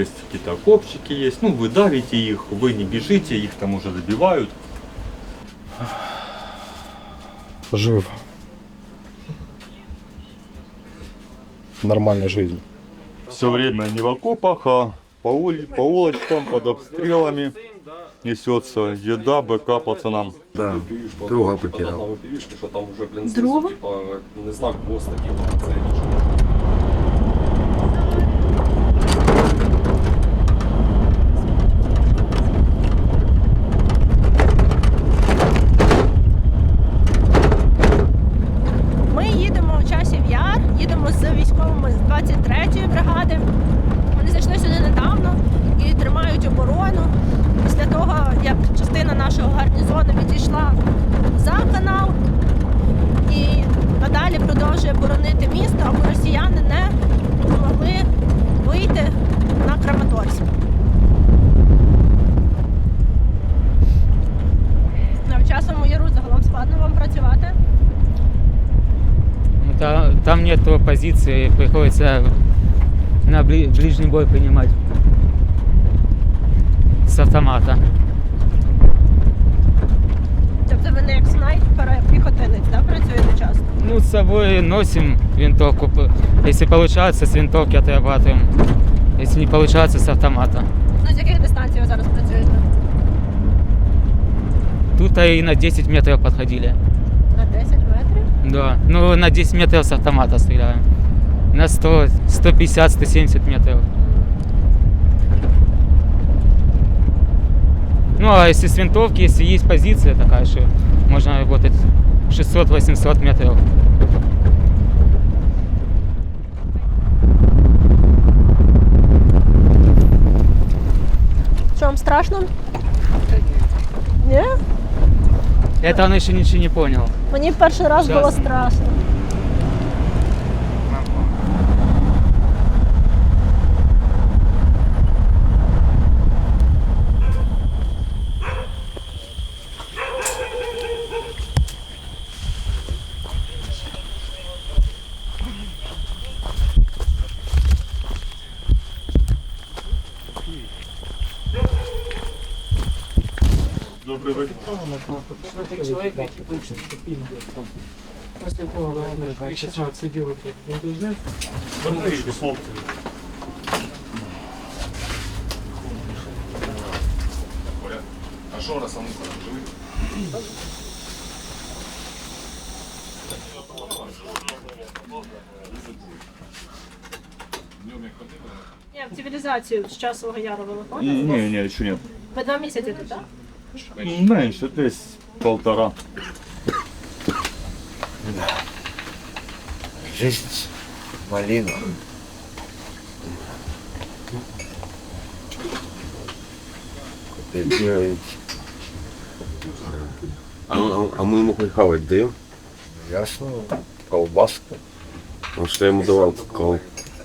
есть какие-то окопчики есть. Ну, вы давите их, вы не бежите, их там уже добивают. Жив. Нормальной жизнь. Все время не в окопах, а по, ули- по улочкам, под обстрелами несется еда, БК пацанам. Да, друга потеряв. Друга? Не знак ГОСТ такий, військовими з 23-ї бригади. Вони зайшли сюди недавно і тримають оборону. Після того, як частина нашого гарнізону відійшла за канал і надалі продовжує боронити місто, аби росіяни не могли вийти на Краматорськ. Часом яру загалом складно вам працювати. Ну, та- там нет позиции, приходится на бли- ближний бой принимать с автомата. Тобто ви не як снайпер, а піхотинець, да, працюєте часто? Ну, с собой носим винтовку. п- Если получается, с винтовки отрабатываем. Если не получается, с автомата. Ну, з яких дистанцій ви зараз працюєте? Тут и на 10 метров подходили. На 10 метрів? Да. Ну, на 10 метров с автомата стреляем. На 100, 150-170 метров. Ну, а если с винтовки, если есть позиция такая, что можно работать 600-800 метров. Що вам страшно? Ні? Это он еще ничего не понял. Мені перший раз було страшно. Посмотри Ні, в цивілізацію з часового яру виходить? Ні, ні, ще ні. Ви два місяці тут, так? Менше, десь полтора. Жизнь малина. Бегают. А, а- а мы ему хоть хавать даем? Ясно. Колбаска. Потому что я ему давал кол-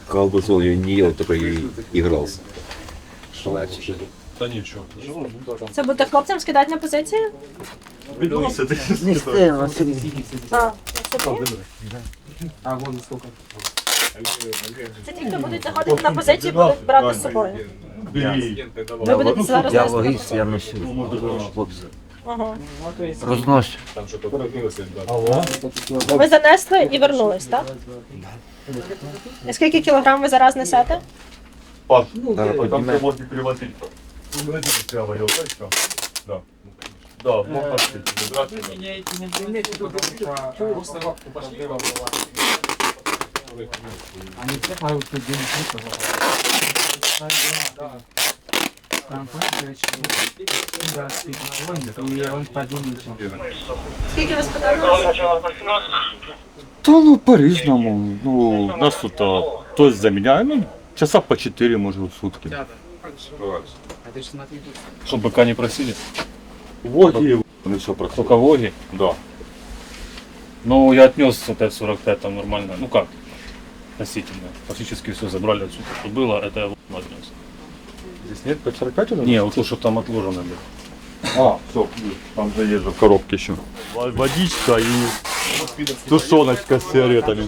колбасу, он ее не ел, только и игрался. Та нічого. Це будете хлопцям скидати на позиції? Відносити. А, Це ті, хто будуть заходити на позиції, будуть брати з собою. Ви будете зараз Я нести? логіст, я носю. Хлопці. Ага. Розносю. Там що. Ви занесли і вернулись, так? І скільки кілограм ви зараз несете? Паш, Зараз там ты можешь. Ну, это ты говорил, да, всё? Да. Да, можно ответить. Здравствуйте. Скільки ви спитали? Да, ну, по-разному. Ну, у нас тут, а, то есть за меня, ну, часа по 4, может, в сутки. Щоб БК не просили? Воги, ну, все проходит. Только Воги? Да. Ну, я отнес Т-45 там нормально. Ну как? Относительно. Фактически все забрали отсюда, что было, это я отнес. Здесь нет по 45 уже? Не, вот то, что там отложено было. А, все, там же есть же в коробке еще. Водичка и тушеночка с сигаретами.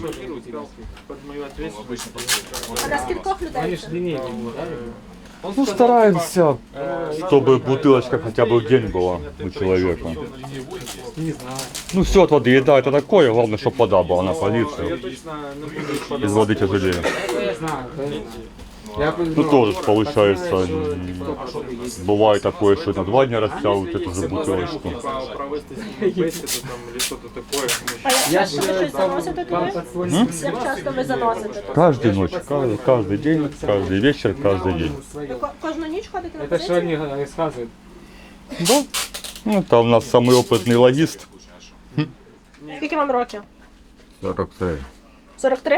А на скількох людей? Ну, стараемся. Чтобы бутылочка хотя бы в день была у человека. Ну все от воды, еда это такое, главное, чтобы вода была на полицию. Без воды тяжелее. Я знаю. Я Ну тоже ж получается, м, бывает такое, что на два дня растягивают эту же бутылочку. провести бесіду там чи щось таке. А як часто ви щось заносите туди? Як часто ви заносите туди? Каждую ночь, каждый, каждый день, каждый вечер, каждый день. Ви ко- кожну ніч ходите на Это что позицію? они рассказывают? Да. Ну, там у нас самый опытный логист. Скільки вам років? 43. 43?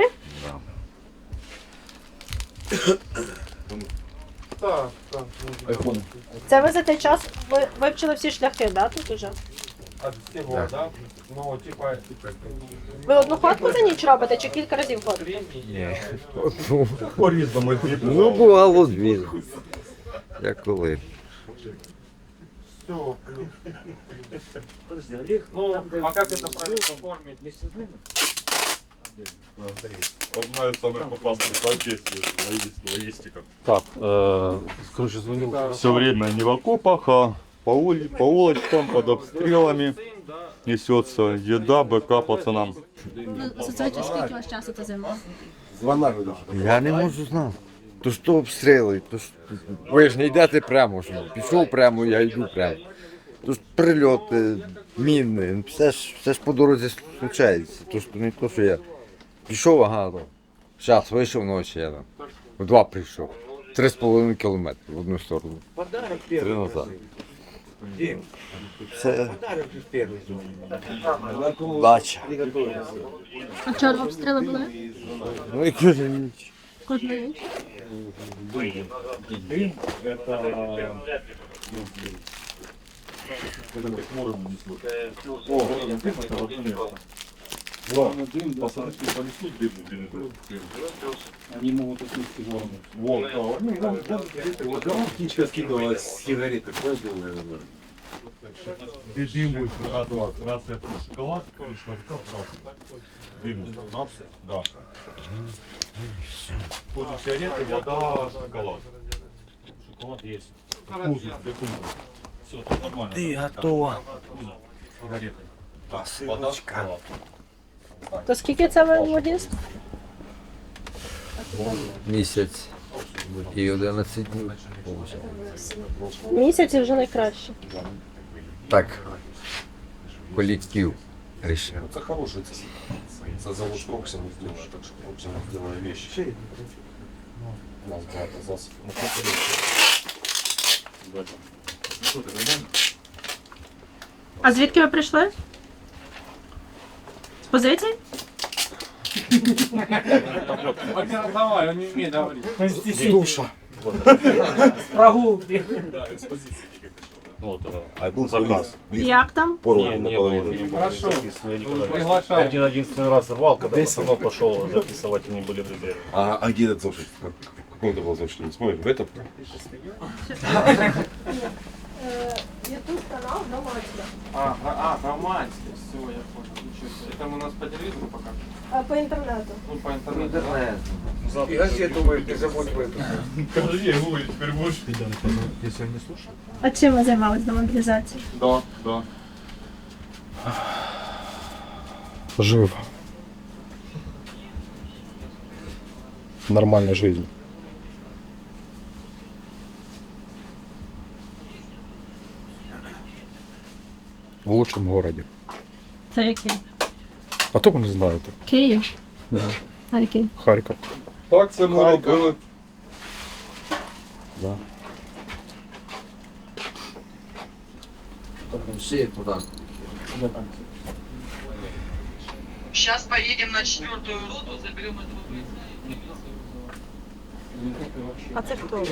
Так, так. Це ви за той час ви вивчили всі шляхи, да, тут уже? А всього, да? Ну, типа, Ви одну ходку за ніч робите чи кілька разів ходите? По-різному. Ну, бувало дві. Як коли. все. Ну, а как это правильно оформить? Одна из самых опасных профессий логист- логистика. Так, э, короче, звонил. Все время не в окопах, а по, ули- по улочкам, под обстрелами несется еда, БК пацанам. Соціальні скільки у вас часу це займе? Я не можу знати. То ж то обстріли, то ж ви ж не йдете прямо ж. ну. Пішов прямо, я йду прямо. То ж прильоти, міни, все ж, все ж по дорозі случається. То ж не то, що я Пішов, ага, ну, Зараз вийшов ночі я там. В два прийшов. Три з половиною кілометри в одну сторону. Подарок Три назад. Це подарок же в первой зоне. дача. Приготовился. А чого обстріли були? Ну і кожен ніч. Кожна ніч? Дым – это... Когда ты к морю не слушаешь. О, дым. Они могут отнести в Птичка скидывала сигареты, Дым будет радовать, раз это шоколад, дым, да. Тут сигареты, вода, шоколад. Шоколад есть. Вкус, вкус. Все, тут нормально. Ти готова. Сигареты. Вода, шоколад. То скільки це ви логіст? Місяць. І 11 днів. Місяць і вже найкраще. Так. Колектив рішив. Это хороший За завод Проксима сделано, так что Проксима сделала вещи. У нас брат оказался. А звідки ви прийшли? Позиції? Давай, он не умеет говорить. Душа. Вот, э, А был заказ. Як там? Не, не было, не было. Хорошо. не- Приглашаю. Один единственный раз рвал, когда пацанов пошел записывать, они были в Либерии. А, а где этот зошит? Как- В каком это был зошит? Смотрим, в этом? Ютуб канал Домацька. А, а, громадский, все, я понял. Ничего себе. Это у нас по телевизору пока? По інтернету. Ну, по интернету. да? І газету ви забудь виписати. А чим ви займалися до мобілізації? Да, да. жив. Нормальной жизнью. В лучшем городе. Це який? А то не знаєте. Київ. А який? Харьков. Так це ми робили. Всі туди. Сейчас поедем на четвертую роту, заберем этого бойца. А це хто?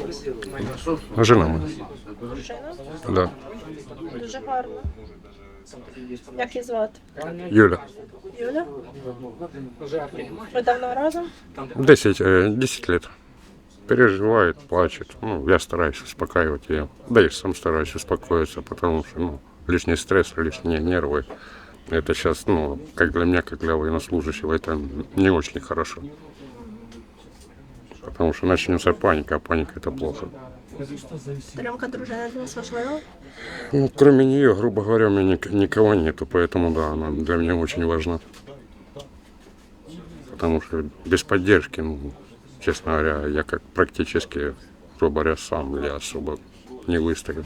Жена моя. Мужчина? Да. Дуже гарно. Як її звати? Юля. Юля? Ви давно разом? 10, э, 10 лет. Переживает, плачет. Ну, я стараюсь успокаивать ее. Да и сам стараюсь успокоиться, потому что, ну, лишний стресс, лишние нервы. Это сейчас, ну, как для меня, как для военнослужащего, это не очень хорошо. Потому что начнется паника, а паника это плохо. Підтримка дружини для вас важлива? Ну, кроме нее, грубо говоря, у меня ник- никого нету, поэтому да, она для меня очень важна. Потому что без поддержки, ну, честно говоря, я как практически, грубо говоря, сам я особо не выстою.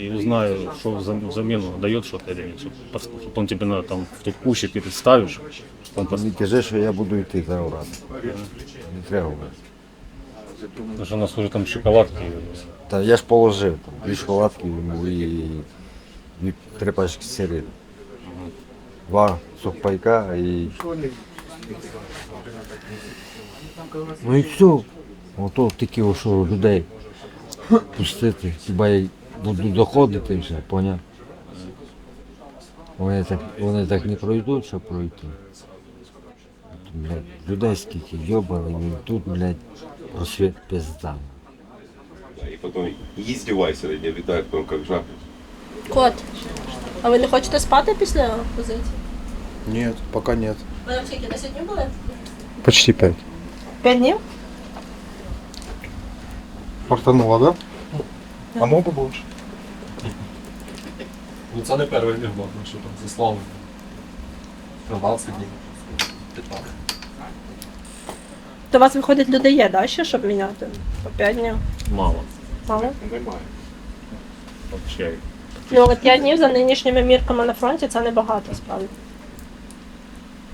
И узнаю, что взам- взамен дает что-то или нет. Чтобы он тебе на, там в тот кущик и ты ставишь. Не кажи, що я буду йти зараз раз. Не треба. Потому что у нас уже там шоколадки. Та я ж положив там дві шоколадки йому і дві три пачки сири. Два сухпайка і. Ну і все. Ото такі що людей пустити. Хіба я буду доходити і все, поняв? Вони так, вони так не пройдуть, щоб пройти. блядь, людей скільки йобали, тут, блядь, просвет пизда. И потом издевайся над ней, витая потом как жаб. Кот, а ви не хочете спати після позиції? Нет, пока нет. Ви там скільки 10 днів були? Почти пять. П'ять днів? Портанула, да? А мог бы. Ну це не перший день, ну, що там заслали. 12 днів. 15. Тобто вас виходить людей є, да, ще, щоб міняти? По 5 днів. Мало. Мало? Немає. Взагалі. Ну, але 5 днів за нинішніми мірками на фронті це небагато справді.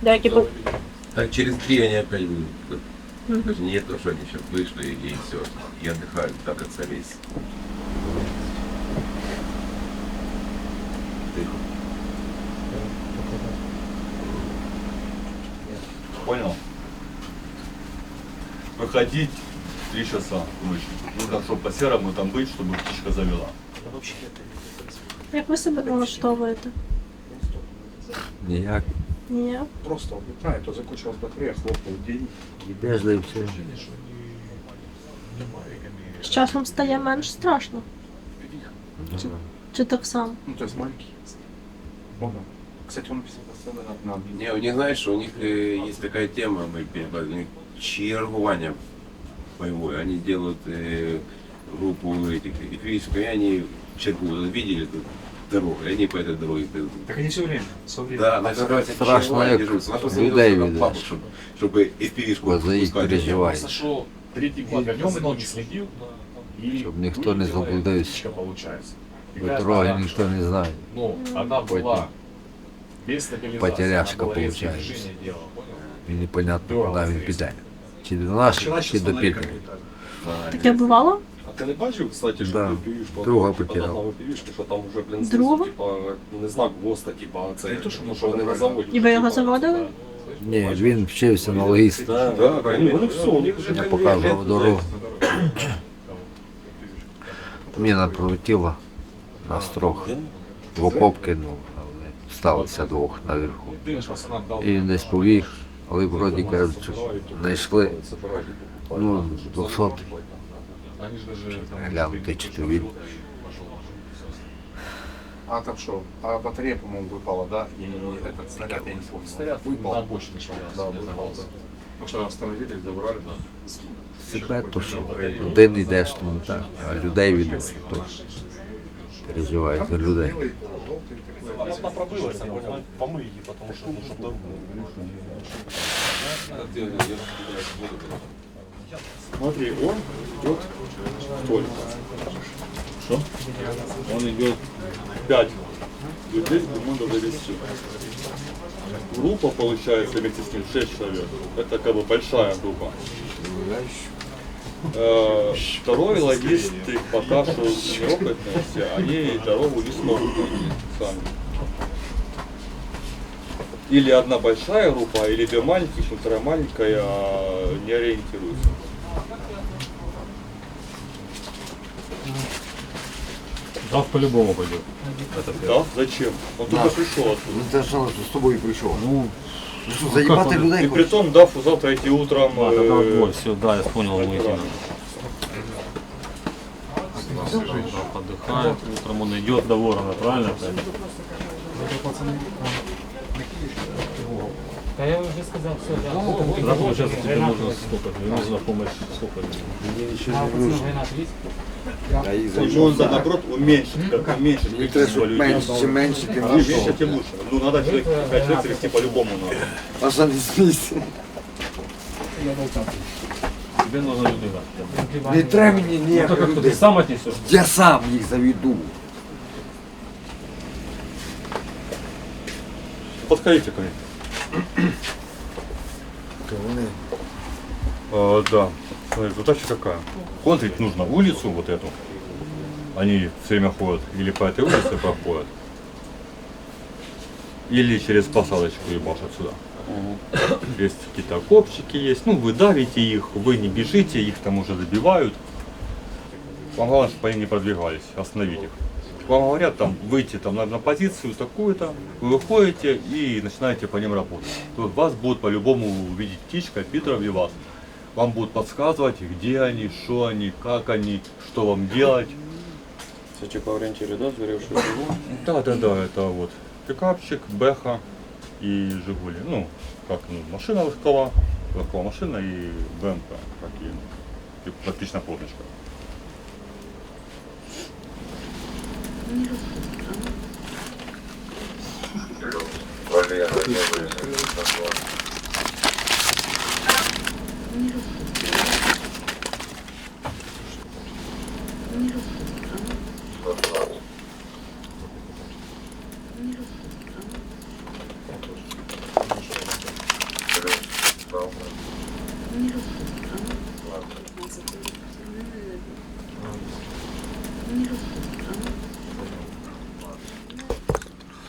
Деякі бу- Так через три они опять будут. Даже не то, что они сейчас вышли и все. И отдыхают до конца весь. Тихо. Понял? Выходить в 3 часа ночи. Нужно, чтобы по серому там быть, чтобы птичка завела. Як ви себе налаштовуєте? Ніяк. Ні. Просто отдыхает, то закончилась батарея, хлопнул день. Ідеш да і все. З часом стає менш страшно. Чи, чи так само? Ну, то есть маленький. Можно. Кстати, он написал постоянно на нам. Не, у них, знаешь, у них э, есть такая тема, мы перебрали, у них чергування боевое. Они делают э, группу этих эфирическую, и они чергуют. Видели тут дорогу, и они по этой дороге идут. Так они все время, все время. Да, называется страшно, чергування як дежурство. Нас просто людей не видиш. папу, чтобы, чтобы эфиришку За їх переживають. Сошел третий год, днем и ночью следил. И Щоб ніхто не заблудився. птичка получается. Бо дороги ніхто не знає. Ну, она была без стабилизации. Потеряшка она была резкие получается. движения делала, понял? І непонятно, куди він піде. Чи до наших, чи до піде. Таке бувало? А ти не бачив, кстати, що Да. ти півішку, Друга потеряв. одного півішки, що там вже, блін, Друга? типа, не знак ГОСТа, типа, це, ну, що вони на заводі. І ви його типа, заводили? Ні, він вчився на логістику. Да, да, вони, вони все, у них вже Я показував дорогу. Міна пролетіла на строх. В окоп кинув, але сталося двох наверху. І він десь побіг, але вроді кажуть, що знайшли. Ну, 200 вони ж даже там глянути, чи то він. А там что? А батарея, по-моему, выпала, да? И этот снаряд, я не помню. Снаряд выпал. на обочине шел. Да, выпал. Ну что, остановили, забрали, да. Себе то що один йдеш, то не так, а людей відеш, то переживаєш за людей. Она пробылась, ее, потому что, ну, чтобы дорогу. Смотри, он идет только. Что? Он идет 5 людей, ему надо довести. Группа получается вместе с ним 6 человек. Это как бы большая группа. Э, Второй логисты пока что неопытные все, они дорогу не смогут найти сами. Или одна большая группа, или две маленьких, но вторая маленькая а, не ориентируется. Дав по-любому пойдет. Это Да? Зачем? Он только пришел оттуда. Ну це що з тобою прийшов? Ну, що, заїбати людей И хочеш? притом Дафу завтра идти утром. А, тогда э, отбой, все, да, я понял, мы идти надо. Отдыхает, утром он идет до ворона, правильно? Да я уже сказал, все, да. Да, получается, тебе нужно сколько? Мне нужна помощь сколько? Мені нічого А не пацанов нужно. Ренат есть? А їх Ну, он, зайшов. за- наоборот, уменьшить, как уменьшить Мені треба, количество щоб людей. менше, чим менше, тим Чем меньше, лучше. тем лучше. Ну, надо человек, пять человек завести по-любому надо. Паша, не смійся. Тебе нужна людина. Не треба мені Ну, ніяких так как ты людей. сам отнесешь? Я сам їх заведу. Подходите ко мне. Вони А, да. Смотри, задача какая? Контрить нужно улицу вот эту. Они все время ходят или по этой улице проходят, или через посадочку ебашат сюда. Есть какие-то окопчики есть, ну вы давите их, вы не бежите, их там уже забивают. Вам главное, чтобы они не продвигались, остановить их Вам говорят там выйти там на, на позицию такую-то, вы выходите и начинаете по ним работать. Тут вас будут по-любому видеть птичка, Питеров и вас. Вам будут подсказывать, где они, что они, как они, что вам делать. Це типа орієнтири, да, згорівши живу? Да, да, да, это вот пикапчик, Бэха и Жигули. Ну, как ну, машина легкова, легкова машина и БМП, как и ну, практично Полночка.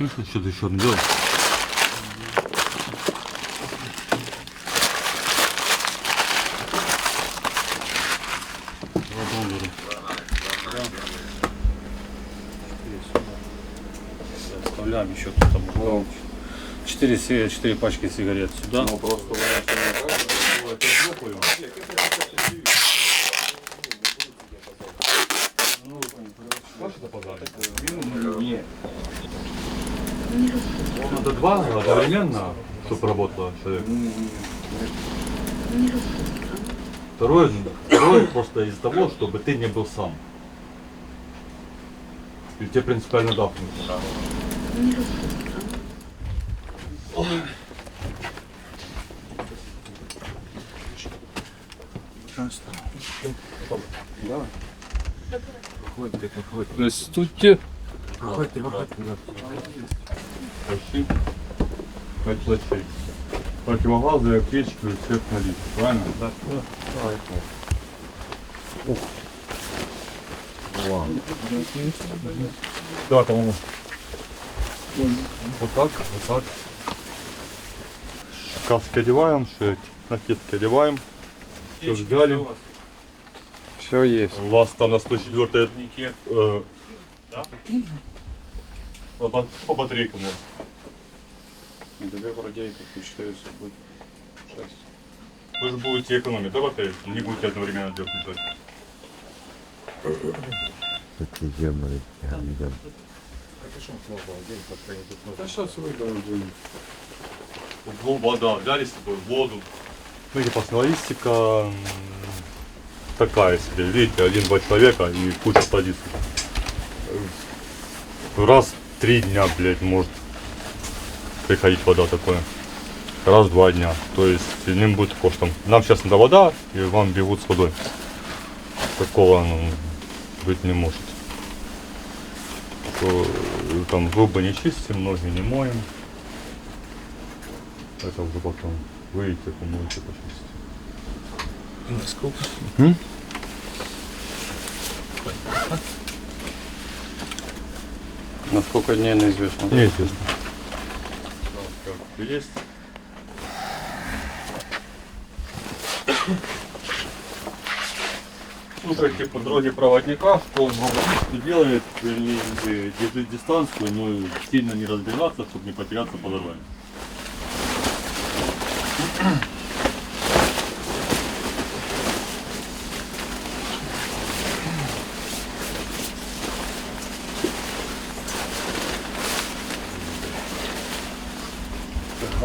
Слышно, что-то еще делать? Оставляем еще тут там. Ну, четыре пачки сигарет сюда. Ну просто одновременно, чтобы работало человек? Второе, второе просто из того, чтобы ты не был сам. И тебе принципиально дапнуться. Давай. Проходите, проходите. Проходите, проходите. 5 лосей. Противогазы, аптечки, рецепт на лист. Правильно? Да. Ладно. Да, там Вот так, вот так. Каски одеваем, шесть. Накидки одеваем. Все взяли. Все есть. У вас там на 104 э, да? по, по батарейкам, наверное. Две бродяйки, по 4 с собой. Шесть. Вы же будете экономить, да, батареи? Не будете одновременно делать. Такі йомали, я йдем. Да сейчас выйдем. Во- Вода, взяли с собой воду. Ну, типа, сценаристика м, такая себе. Видите, один-два человека и куча позиций. Э, Раз в три дня, блядь, может приходить вода такое. Раз в два дня. То есть не будет такого, что там, нам сейчас надо вода, и вам бегут с водой. Такого ну, быть не может. Что, э, там зубы не чистим, ноги не моем. Это уже потом выйдете, помоете, почистите. Насколько? М? На сколько дней неизвестно? Неизвестно. Как есть. Слушайте по дороге проводника, что что делает, э, держит дистанцию, но сильно не разбираться, чтобы не потеряться по дороге.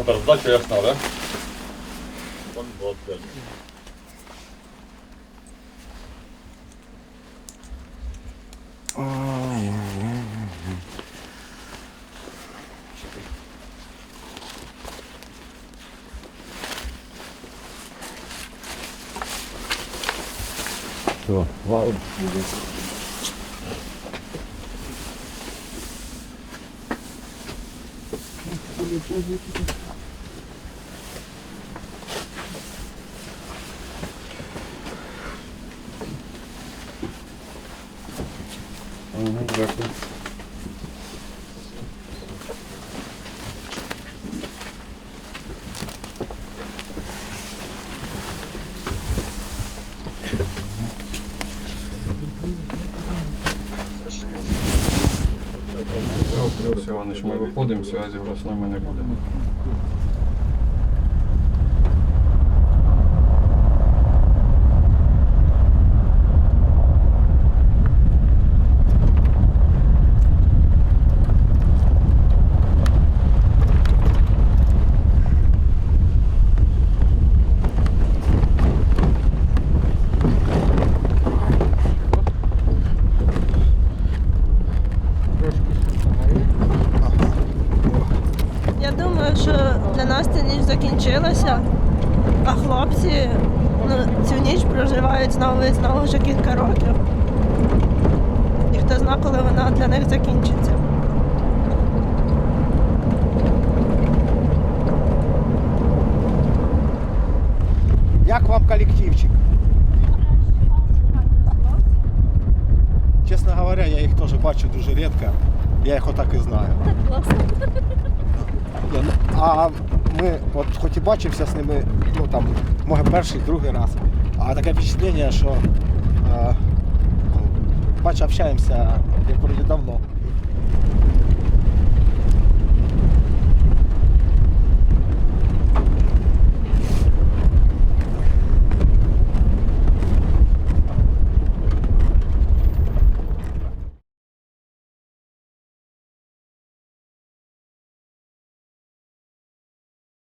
Тепер здача ясна, да? Вон 25. Все, вау. Все, Іванович, ми виходимо, зв'язі у вас з нами не буде. Як вам колективчик? Чесно говоря, я їх теж бачу дуже рідко. Я їх отак і знаю. Ні, ну, А ми, от хоч і бачимося з ними, ну там, може перший, другий раз. А таке впечатлення, що е, ну, бачу, общаємося як вроді давно.